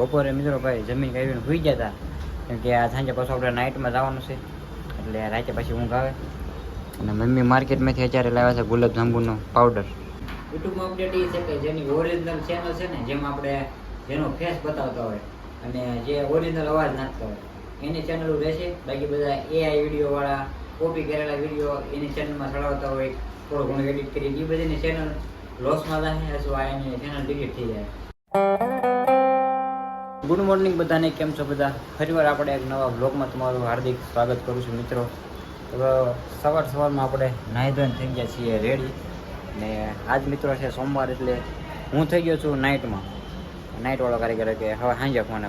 બપોરે મિત્રો ભાઈ જમીન કાઢીને સુઈ ગયા હતા કેમ કે આ સાંજે પાછું આપણે નાઇટમાં જવાનું છે. એટલે રાતે પછી ઊંઘ આવે. અને મમ્મી માર્કેટમાંથી અત્યારે લાવ્યા છે ગુલાબ જાંબુનો પાવડર યુટ્યુબમાં અપડેટ એ છે કે જેની ઓરિજિનલ ચેનલ છે ને, જેમાં આપણે જેનો ફેસ બતાવતા હોય અને જે ઓરિજિનલ અવાજ નાખતા હોય, એની ચેનલ રહેશે. બાકી બધા એઆઈ વીડિયો વાળા કોપી કરેલા વીડિયો એની ચેનલમાં ચડાવતા હોય, થોડું ઘણું એડિટ કરી એ બધીની ચેનલ લોસમાં જાય અથવા એની ચેનલ ડિલીટ થઈ જાય. ગુડ મોર્નિંગ બધાને, કેમ છો બધા? ફરીવાર આપણે એક નવા બ્લોગમાં તમારું હાર્દિક સ્વાગત કરું છું મિત્રો. હવે સવાર સવારમાં આપણે નાહી ધોઈને થઈ ગયા છીએ રેડી. ને આજ મિત્રો છે સોમવાર એટલે હું થઈ ગયો છું નાઇટમાં. નાઇટવાળો કાર્યકર કે હવે સાંજે ફોન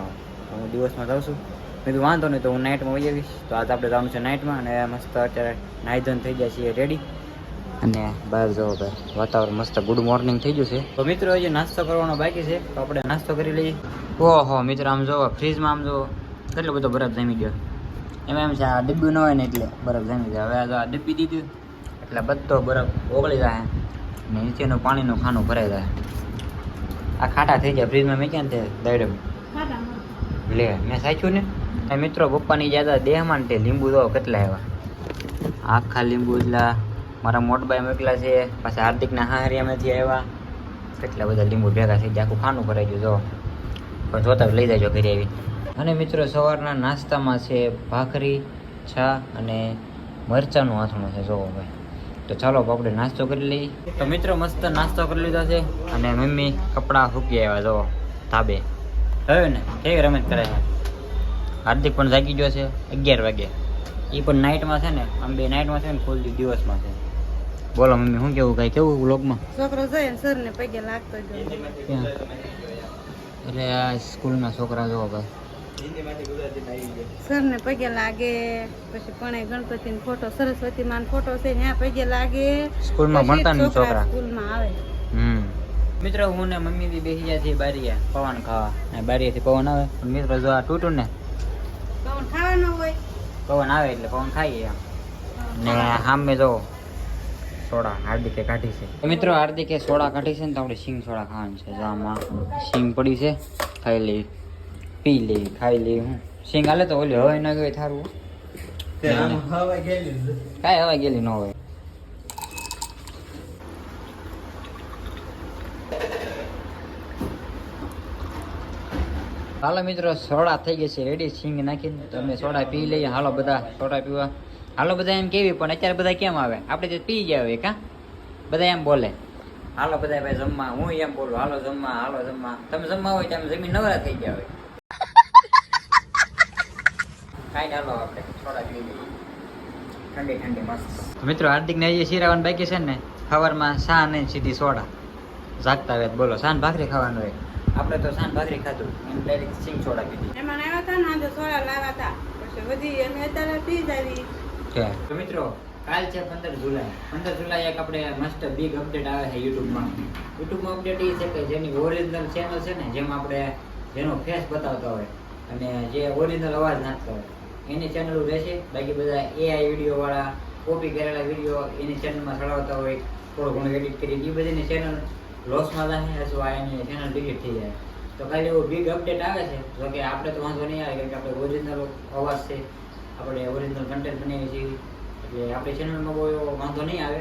હું દિવસમાં જાઉં છું. મેં વાંધો નહીં, તો હું નાઇટમાં વહી આવીશ. તો આજ આપણે જવાનું છે નાઇટમાં અને મસ્ત અત્યારે નાહી ધોઈને થઈ ગયા છીએ રેડી. અને બહાર જવો ભાઈ. વાતાવરણ મસ્ત. ગુડ મોર્નિંગ થઈ ગયું છે. તો મિત્રો હજી નાસ્તો કરવાનો બાકી છે. તો આપણે નાસ્તો કરી લઈએ. ઓહો મિત્રો આમ જો ફ્રીજમાં આમ જો કેટલો બધો બરફ જમી ગયો. એમાં એમ છે આ ડબ્બી ન હોય ને એટલે બરફ જમી જાય હવે આ આ ડબ્બી દીધું. એટલે બધો બરફ ઓગળી જાય. ને નીચેનું પાણીનું ખાનું ભરાઈ જાય. આ ખાટા થઈ જાય ફ્રીજમાં મેં ક્યાં તે દડમ. લે મેં સાચું ને? મિત્રો પપ્પાની જ્યાં દેહમાં ને તે લીંબુ તો કેટલા આવ્યા? આખા લીંબુ એટલા મારા મોટભાઈ મોકલા છે, પાછા હાર્દિકના હારિયામાંથી આવ્યા. કેટલા બધા લીંબુ ભેગા થઈ ગયા, આખું ખાનું કરાવી ગયું, જો. પણ જોતા લઈ જાજો ઘરે આવી. અને મિત્રો, સવારના નાસ્તામાં છે ભાખરી છા અને મરચાંનું આથણું છે જોવો ભાઈ. તો ચાલો આપણે નાસ્તો કરી લઈએ. તો મિત્રો, મસ્ત નાસ્તો કરી લીધો છે અને મમ્મી કપડાં સૂકી આવ્યા, જો, ધાબે. હવે ને, કેવી રમત કરે છે હાર્દિક પણ જાગી ગયો છે અગિયાર વાગે. એ પણ નાઇટમાં છે ને, આમ બે નાઇટમાં છે ને ફૂલ દિવસમાં છે. બોલો મમ્મી શું કેવું? કઈ કેવું વ્લોગમાં છોકરો જોઈએ સર ને પગે લાગતો અરે આ સ્કૂલના છોકરા જોવો ભાઈ. સર ને પગે લાગે પછી પણ ગણપતિ ફોટો સરસ્વતી માં ફોટો છે ત્યાં પગે લાગે. સ્કૂલમાં ભણતા ને છોકરા સ્કૂલમાં આવે. હમ. મિત્રો હું ને મમ્મી બી બેસી જાય છે બારીએ પવન ખાવા. અને બારીએથી પવન આવે. પણ મિત્રો જો આ તૂટું ને. પવન ખાવાનો હોય. પવન આવે એટલે પવન ખાઈએ ને સામે જો સોડા હાર્દિકે કાઢી છે. મિત્રો હાર્દિકે સોડા કાઢી છે ને તો આપણે સિંગ સોડા ખાવાની છે. આમાં સિંગ પડી છે ખાઈ લઈ પી લઈ ખાઈ લઈ હું. સિંગ હાલે તો ઓલી હવે ન ગઈ થારું કાંઈ હવે ગયેલી ન હોય. હાલો મિત્રો સોડા થઈ ગઈ છે. રેડી સિંગ નાખીને તમે સોડા પી લઈએ. હાલો બધા સોડા પીવા. હાલો બધા એમ કેવી પણ અત્યારે બધા કેમ આવે? આપણે તો પી ગયા હોય કા બધા એમ બોલે. હાલો બધા ભાઈ જમવા હું એમ બોલું હાલો જમવા હાલો જમવા. તમે જમવા હોય તમે જમીન નવરા થઈ ગયા હોય. કાંઈ હાલો આપણે થોડા પી લઈએ. ઠંડી ઠંડી મસ્ત. મિત્રો હાર્દિક ને હજી શિરાવાનું બાકી છે ને સવારમાં સા ને સીધી સોડા. જાગતા હોય બોલો સાન ભાખરી ખાવાનું હોય? આપણે તો સાન ભાખરી ખાધું. એમ ડાયરેક્ટ સિંગ સોડા પીધી એમાં આવ્યા હતા ને આજે સોડા લાવ્યા હતા પછી બધી અમે અત્યારે પી જ આવી. છે તો મિત્રો, કાલ છે પંદર જુલાઈ. પંદર જુલાઈ એક આપણે મસ્ત બિગ અપડેટ આવે છે યુટ્યુબમાં. યુટ્યુબમાં અપડેટ એ છે કે જેની ઓરિજિનલ ચેનલ છે ને, જેમાં આપણે જેનો ફેસ બતાવતા હોય અને જે ઓરિજિનલ અવાજ નાખતા હોય. એની ચેનલો રહેશે. બાકી બધા એઆઈ વીડિયો વાળા કોપી કરેલા વીડિયો એની ચેનલમાં ચડાવતા હોય. થોડું ઘણું એડિટ કરી એ બધીની ચેનલ લોસમાં જાય અથવા એની ચેનલ ડિલીટ થઈ જાય. તો કાલે એવો બિગ અપડેટ આવે છે. જો કે આપણે તો વાંધો નહીં આવે, કેમ કે આપણે ઓરિજિનલ અવાજ છે. આપણે ઓરિજિનલ કન્ટેન્ટ બનાવીએ છીએ. એટલે આપણી ચેનલમાં કોઈ વાંધો નહીં આવે.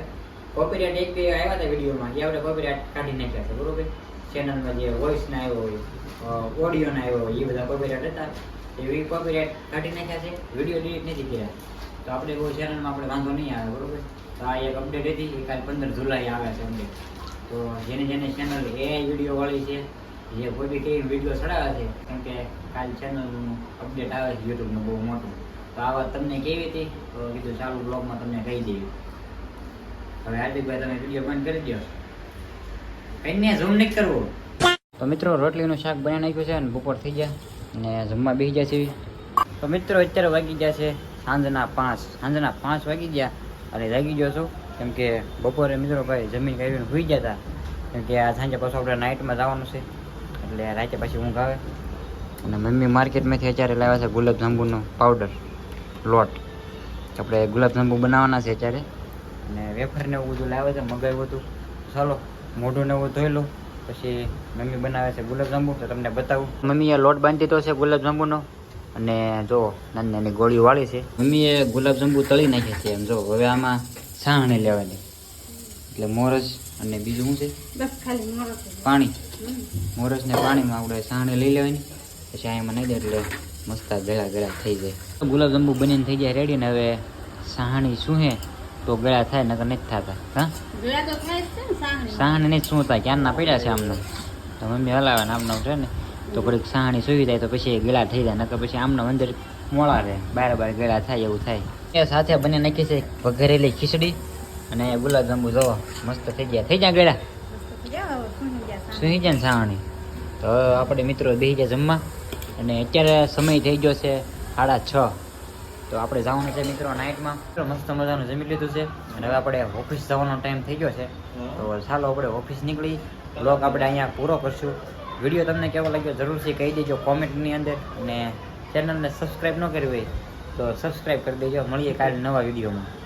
કોપીરાઇટ એક બે આવ્યા હતા વિડીયોમાં, એ આપણે કોપીરાઇટ કાઢી નાખ્યા છે, બરોબર? ચેનલમાં જે વોઇસના આવ્યો હોય ઓડિયોના આવ્યો હોય, એ બધા કોપીરાઇટ હતા. એવી કોપીરાઇટ કાઢી નાખ્યા છે, વીડિયો ડિલીટ નથી કર્યા. તો આપણે કોઈ ચેનલમાં આપણે વાંધો નહીં આવે, બરોબર? તો આ એક અપડેટ હતી, એ કાલે પંદર જુલાઈ આવે છે અપડેટ તો જેને જેની ચેનલ એઆઈ વીડિયો વાળી છે, જે કોઈ બી કેવી વીડિયો ચડાવે છે, કેમ કે કાલ ચેનલનું અપડેટ આવે છે યુટ્યુબનું બહુ મોટું. તો આ વાત તમને કેવી હતી? તો કીધું, ચાલુ બ્લોગમાં તમને કહી દેવી હવે હાર્દિકભાઈ, તમે વીડિયો બંધ કરી દો કઈને ઝૂમ નહીં કરવું? તો મિત્રો, રોટલીનું શાક બનાવી નાખ્યું છે અને બપોર થઈ ગયા અને જમવા બેસી ગયા છે તો મિત્રો, અત્યારે વાગી ગયા છે સાંજના પાંચ સાંજના પાંચ વાગી ગયા અને જાગી ગયો છું. કેમ કે બપોરે મિત્રો ભાઈ જમીન કાઢીને સુઈ ગયા હતા. કેમ કે આ સાંજે પાછું આપણે નાઇટમાં જવાનું છે. એટલે રાતે પછી ઊંઘ આવે. અને મમ્મી માર્કેટમાંથી અત્યારે લાવ્યા છે ગુલાબ જાંબુનો પાવડર લોટ. આપણે ગુલાબજાંબુ બનાવવાના છે અત્યારે. અને વેફર ને એવું બધું લાવે છે મગાવ્યું હતું. ચાલો મોઢું ને એવું ધોઈ લો. પછી મમ્મી બનાવે છે ગુલાબજાંબુ તો તમને બતાવું. મમ્મીએ લોટ બાંધી તો છે ગુલાબજાંબુનો અને જો નાની નાની ગોળીઓ વાળી છે. મમ્મીએ ગુલાબજાંબુ તળી નાખ્યા છે એમ જો. હવે આમાં છાણી લેવાની. એટલે મોરસ અને બીજું શું છે? બસ ખાલી મોરસ પાણી. મોરસ ને પાણીમાં આપણે સાણે લઈ લેવાની. પછી અહીંયા નહીં દે એટલે મસ્ત ગળા ગળા થઈ જાય. ગુલાબજાંબુ બનીને થઈ જાય રેડી ને હવે સાહણી શું હે તો ગળા થાય નકર નથી થતા. હા. સાહણી. નહીં શું થાય ક્યારના પડ્યા છે આમને? તો મમ્મી હલાવે ને આમનો છે ને તો ઘડીક સાહણી સુવી જાય તો પછી ગળા થઈ જાય નકર પછી આમનો અંદર મોળા રહે બાર બાર ગળા થાય એવું થાય. એ સાથે બની નાખી છે વઘરેલી ખીચડી અને ગુલાબજાંબુ જોવો મસ્ત થઈ ગયા. થઈ ગયા ગળા. સુઈ જાય ને સાવણી તો આપણે મિત્રો બેસી ગયા જમવા. અને અત્યારે સમય થઈ ગયો છે સાડા છ. તો આપણે જવાનું છે મિત્રો નાઇટમાં. મસ્ત મજાનું જમી લીધું છે. અને હવે આપણે ઓફિસ જવાનો ટાઈમ થઈ ગયો છે. તો ચાલો આપણે ઓફિસ નીકળી. બ્લોગ આપણે અહીંયા પૂરો કરશું. વીડિયો તમને કેવો લાગ્યો જરૂરથી કહી દેજો કોમેન્ટની અંદર. અને ચેનલને સબસ્ક્રાઈબ ન કરવી હોય તો સબસ્ક્રાઈબ કરી દેજો. મળીએ કાલે નવા વિડીયોમાં.